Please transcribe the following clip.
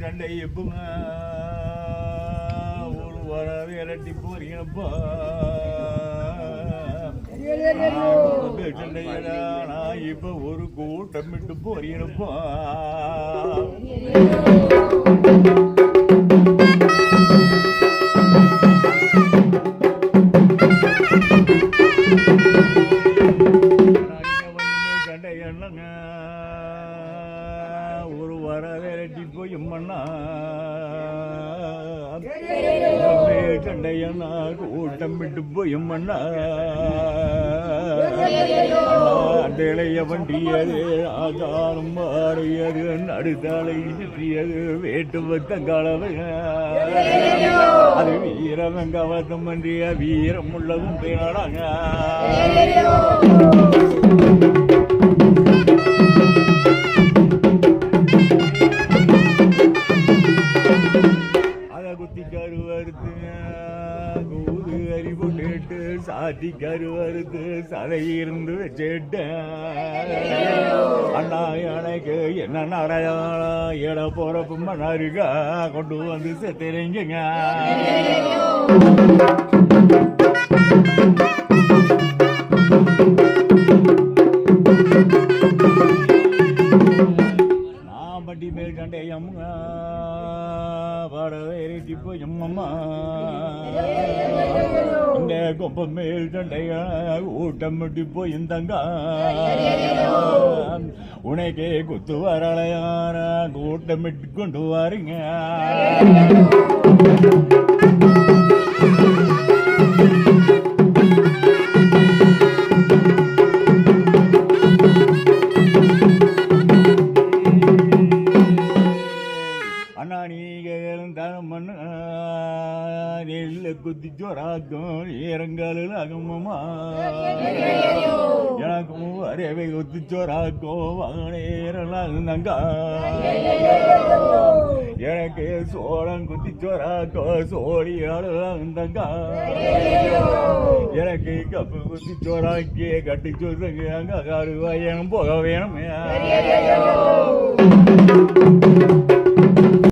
சண்டை எப்பங்க ஒரு வர விரட்டி போறீங்கப்பா. நான் இப்ப ஒரு கூட்டம் விட்டு போறீங்கப்பா. வர விரட்டி போய் மண்ணா கண்டையண்ணா கூட்டம் விட்டு போய் மண்ணா அண்டையிலைய வண்டியது ஆதாரம் மாறியது நடுத்தலை சுற்றியது வேட்டு பக்கம் கலவைங்க அது வீரவங்க கவசம் பன்றிய வீரம் உள்ளதும் பேனாடாங்க அரி போட்டு சாத்தி கருவறுத்து சதை இருந்து வச்சுட்டேன் அண்ணா எனக்கு என்ன நடையாளம் இட போறப்பு மணருக்கா கொண்டு வந்து செத்துறீங்க நான் பட்டி மேல் கண்டே அம்மா இப்போ எம்மம்மா. கொப்ப மேல் கண்டைய ஊட்டம் முட்டி போய் இந்தங்க உனக்கே குத்து வரலையார கூட்டமிட்டு கொண்டு வாருங்க. தரம் பண்ண நெல்ல குத்தி ஜோராக்கும் ஈரங்காலில் அகமமா எனக்கும் வரவே குத்தி ஜோராக்கும் வானேரலாம் எனக்கு சோழம் குத்தி ஜோராக்கோ சோழி ஆளுலாம் எனக்கு கப்பு குத்தி ஜோராக்கி கட்டி சொல்றங்க அங்க காரு போக வேணும்